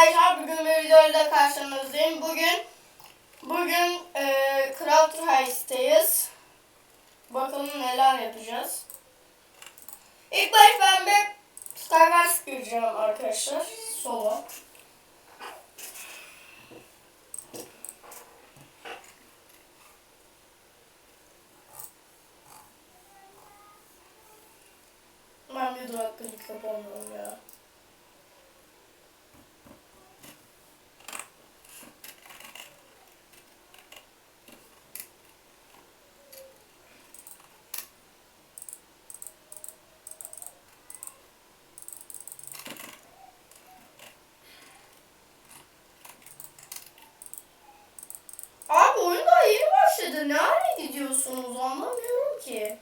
arkadaşlar bugün bir videoyla karşınızdayım. Bugün bugün e, Crowd Heist'teyiz. Bakalım neler yapacağız. İlk baş ben bir Skywars gireceğim arkadaşlar. Solo. Ben bir dakikalık yapamıyorum ya. Abi oyun daha yeni başladı. Ne hale gidiyorsunuz anlamıyorum ki.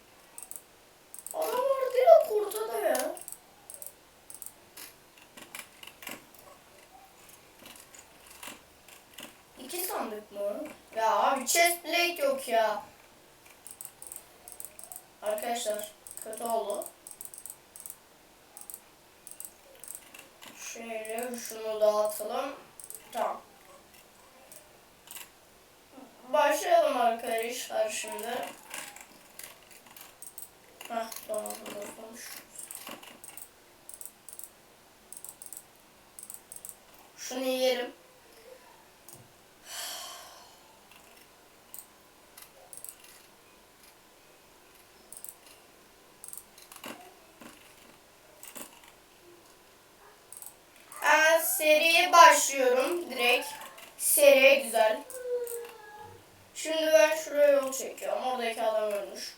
Adamlar direkt ortada ya. İki sandık mı? Ya abi chest plate yok ya. Arkadaşlar kötü oldu. Şöyle şunu dağıtalım. Tamam. Başlayalım arkadaşlar şimdi. Heh tamam konuşuruz. Şunu yiyelim. Ben seriye başlıyorum direkt. Seriye güzel. Şimdi ben şuraya yol çekiyorum. Oradaki adam ölmüş.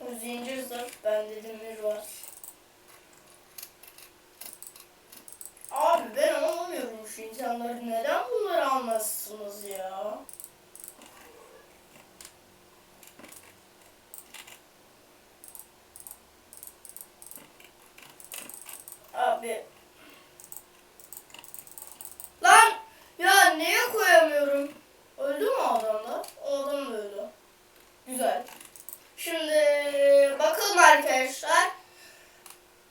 O zincir demir var. Abi ben anlamıyorum şu insanları neden bunları almazsınız ya? Abi. Lan ya neye koyamıyorum? Öldü mü adamlar? O adam da öldü. Güzel. Şimdi bakalım arkadaşlar.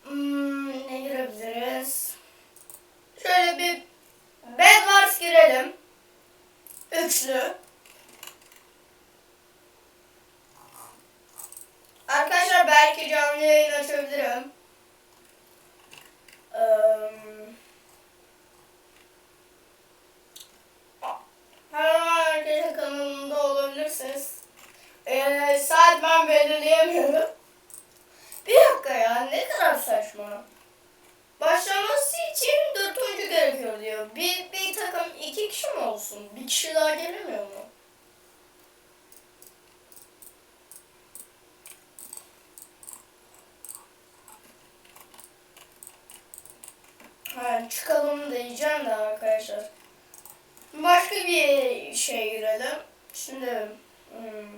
Hmm, ne girebiliriz? Şöyle bir Bedwars girelim. Üçlü. Arkadaşlar belki canlı yayın açabilirim. Eee, Her zaman arkadaşlar kanalımda olabilirsiniz. Ee, saat ben belirleyemiyorum. Bir dakika ya ne kadar saçma. Başlaması için dört oyuncu gerekiyor diyor. Bir, bir takım iki kişi mi olsun? Bir kişi daha gelemiyor mu? Ha, çıkalım diyeceğim de arkadaşlar. Başka bir şey girelim. Şimdi hmm,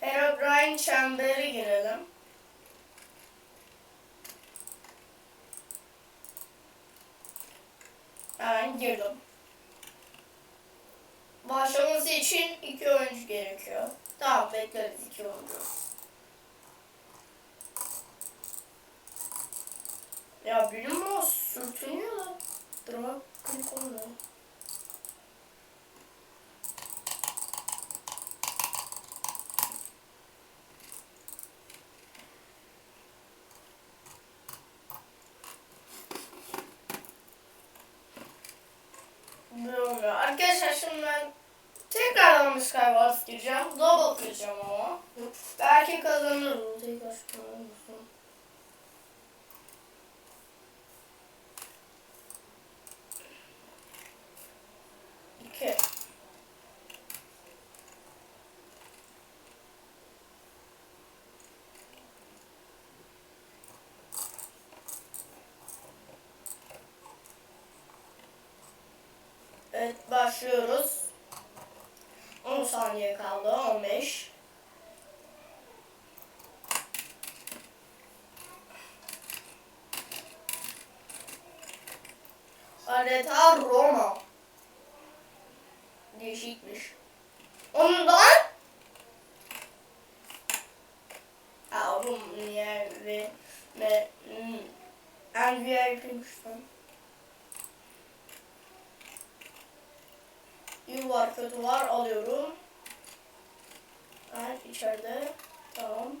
Herobrine çemberi girelim. Ben girdim. Başlaması için iki oyuncu gerekiyor. Tamam bekleriz iki oyuncu. Ya benim o sürtünüyor da. Dur bak klik olmuyor. Arkadaşlar şimdi ben tekrardan bir Skywars gireceğim. Double gireceğim ama. Belki kazanırım. Tekrar şunu Evet başlıyoruz. 10 saniye kaldı. 15 Adeta Roma. Değişikmiş. Ondan Avrum yer ve, ve en VIP müşterim. İyi var kötü var alıyorum. Evet içeride. Tamam.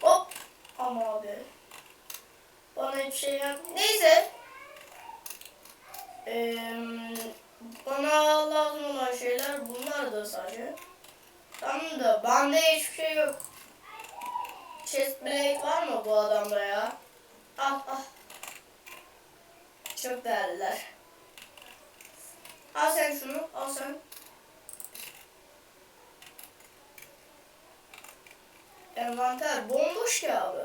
Hop. Ama abi. Bana hiçbir şey yap. Neyse. Ee, bana lazım olan şeyler bunlar da sadece. Tamam da bende hiçbir şey yok. Chest plate var mı bu adamda ya? Al al. Çok değerliler. Al sen şunu, al sen. Envanter bomboş ki abi.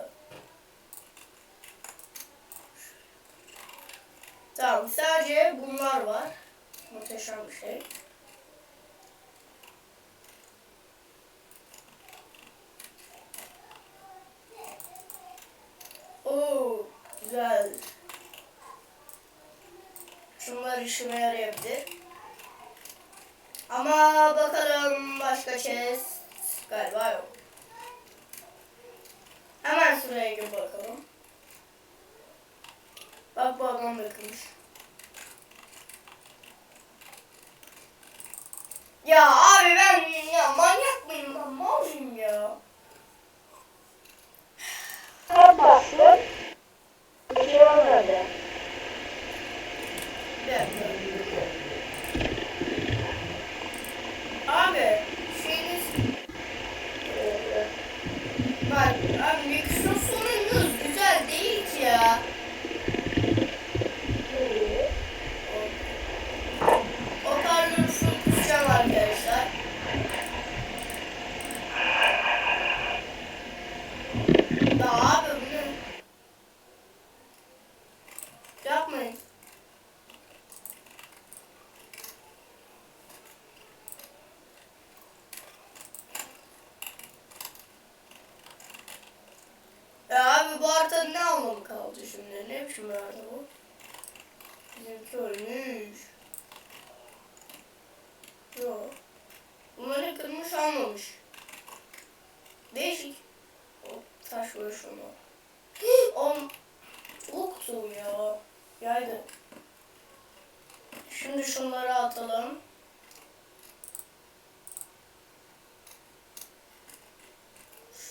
Tamam sadece bunlar var. Muhteşem bir şey. Oo güzel. Şunlar işime yarayabilir. Ama bakalım başka chest galiba yok. Hemen sıraya gir bakalım. Bak bu adam bakmış. Ya abi ben ya manyak mıyım ben mal ya? Başlık. Bir şey olmadı. Bir dakika. Abi şeyiniz bak abi mikrofonunuz güzel değil ki ya. Hoparlörü şu kusacağım arkadaşlar. Ya abi bu ne? Yapmayın. Ya abi bu arada ne anlamı kaldı arada bu? Bizimki ölmüş. Yok. Bunları kırmış almamış. Değişik. Taş ver şunu. On Uktu ya. Yaydı. Şimdi şunları atalım.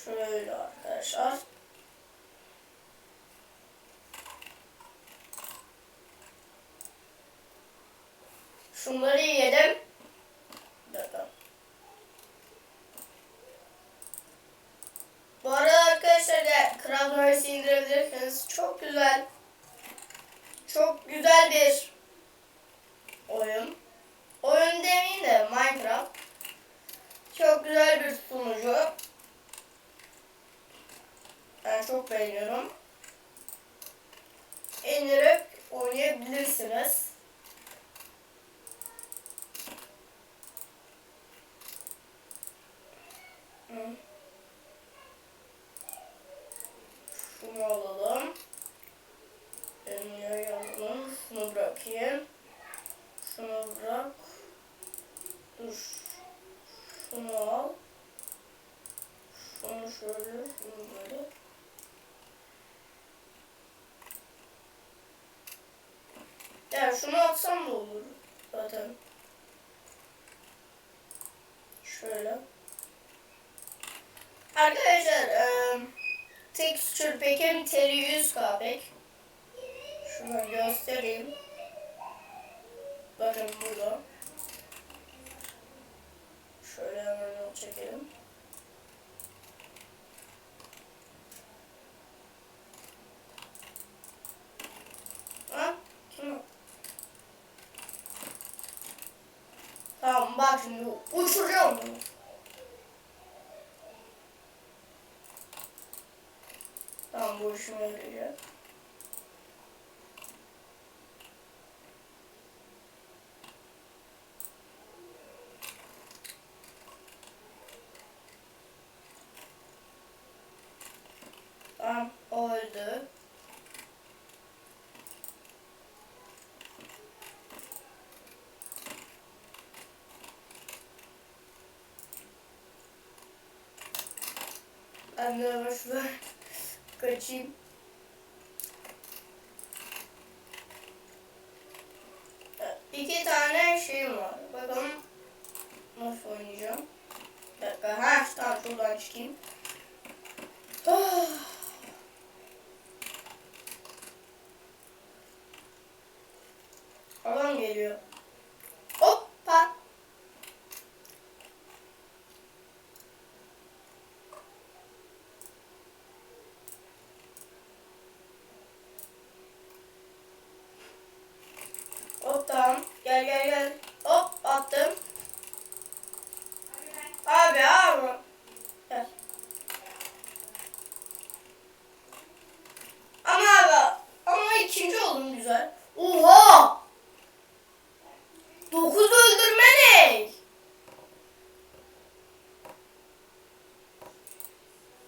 Şöyle arkadaşlar. Şunları yedim. Bir dakika. Bu arada arkadaşlar da Kral Maris'i indirebilirsiniz. Çok güzel. Çok güzel bir oyun. Oyun demeyeyim de Minecraft. Çok güzel bir sunucu. Ben çok beğeniyorum. İndirip oynayabilirsiniz. Hı. Şunu alalım. Önüne alalım. Şunu bırakayım. Şunu bırak. Dur. Şunu al. Şunu şöyle, şunu böyle. Ya şunu atsam da olur zaten. Şöyle. Arkadaşlar, eee texture pack'im teri 100k pek. Şunu göstereyim. Bakın burada. Şöyle hemen çekelim. Ha? Şunu. Tamam bak şimdi uçuracağım bunu. Tamam bu işime. Tamam o öldü. Şuradan kaçayım. İki tane şeyim var. Bakalım nasıl oynayacağım. Bir dakika. Ha tamam şuradan çıkayım. Ah. Adam geliyor. Hoppa. Hop tamam. Gel gel gel. Hop attım. Abi abi. Gel. Ama abi. Ama ikinci oldum güzel. Oha! Dokuz öldürme ne?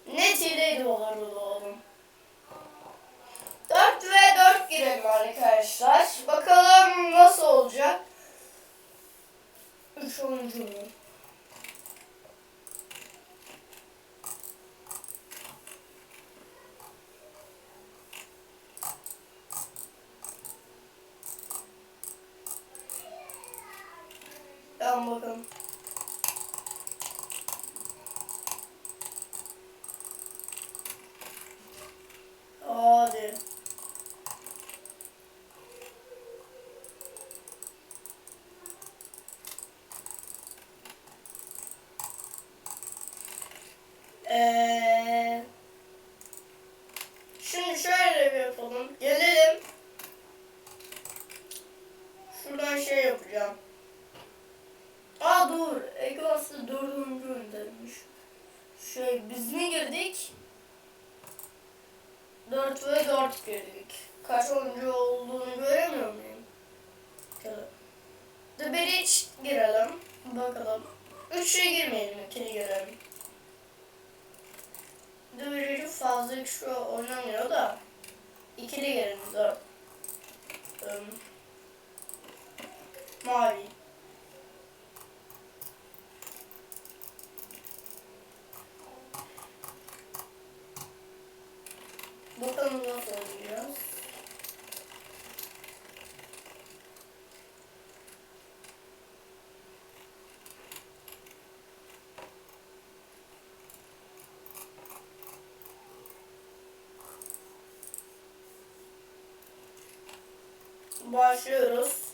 Net hileydi olurdu oğlum. 4 ve 4 girelim arkadaşlar. Bakalım nasıl olacak. 3 oyuncu mu? Tamam bakalım. Hadi. Ee, şimdi şöyle bir yapalım. Gelelim. Şuradan şey yapacağım. Mi girdik? 4 ve 4 girdik. Kaç oyuncu olduğunu göremiyor muyum? The Bridge girelim. Bakalım. 3'e girmeyelim. 2'ye girelim. The Bridge fazla kişi oynamıyor da. İkili girelim. 4. mavi. Bakalım nasıl oynayacağız. Başlıyoruz.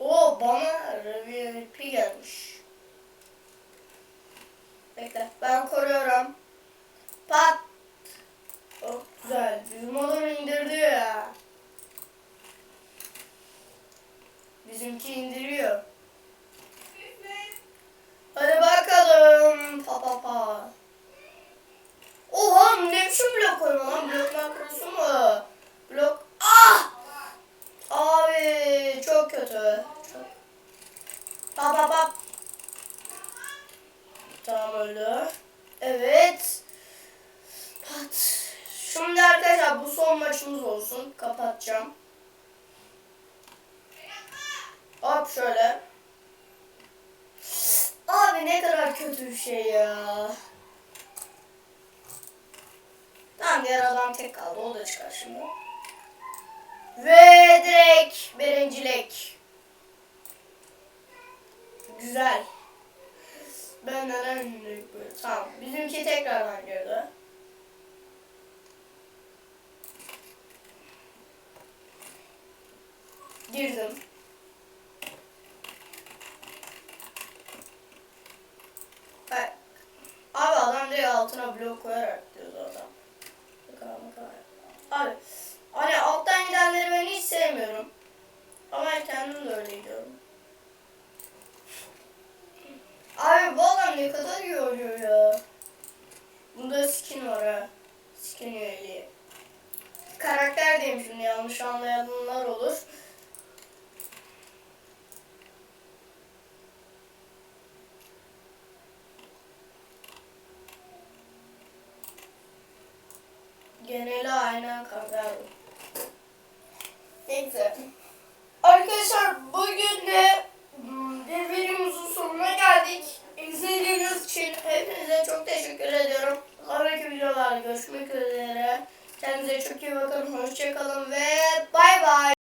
O bana MVP gelmiş. Bekle. Ben koruyorum. Pat. Çok güzel. Bizim adam indirdi ya. Bizimki indiriyor. Hadi bakalım. Pa pa pa. Oha ne biçim blok koyma lan? Blok makrosu mu? Blok. Ah! Abi çok kötü. Çok. Pa pa pa. Tamam öldü. Evet. Pat. Şimdi arkadaşlar bu son maçımız olsun. Kapatacağım. Hop şöyle. Abi ne kadar kötü bir şey ya. Tamam diğer adam tek kaldı. O da çıkar şimdi. Ve direkt birincilik. Güzel. Ben neden? Tamam. Bizimki tekrardan girdi. Girdim. Bak. Abi adam direkt altına blok koyarak diyor zaten. Bakalım bakalım. Abi. Hani alttan gidenleri ben hiç sevmiyorum. Ama ben kendim de öyle gidiyorum. Abi bu adam ne kadar iyi oynuyor ya. Bunda skin var ha. Skin üyeliği. Karakter diyeyim şimdi yanlış anlayanlar olur. geneli aynı kadar. Neyse. Arkadaşlar bugün de bir videomuzun sonuna geldik. İzlediğiniz için hepinize çok teşekkür ediyorum. Sonraki videolarda görüşmek üzere. Kendinize çok iyi bakın. Hoşçakalın ve bay bay.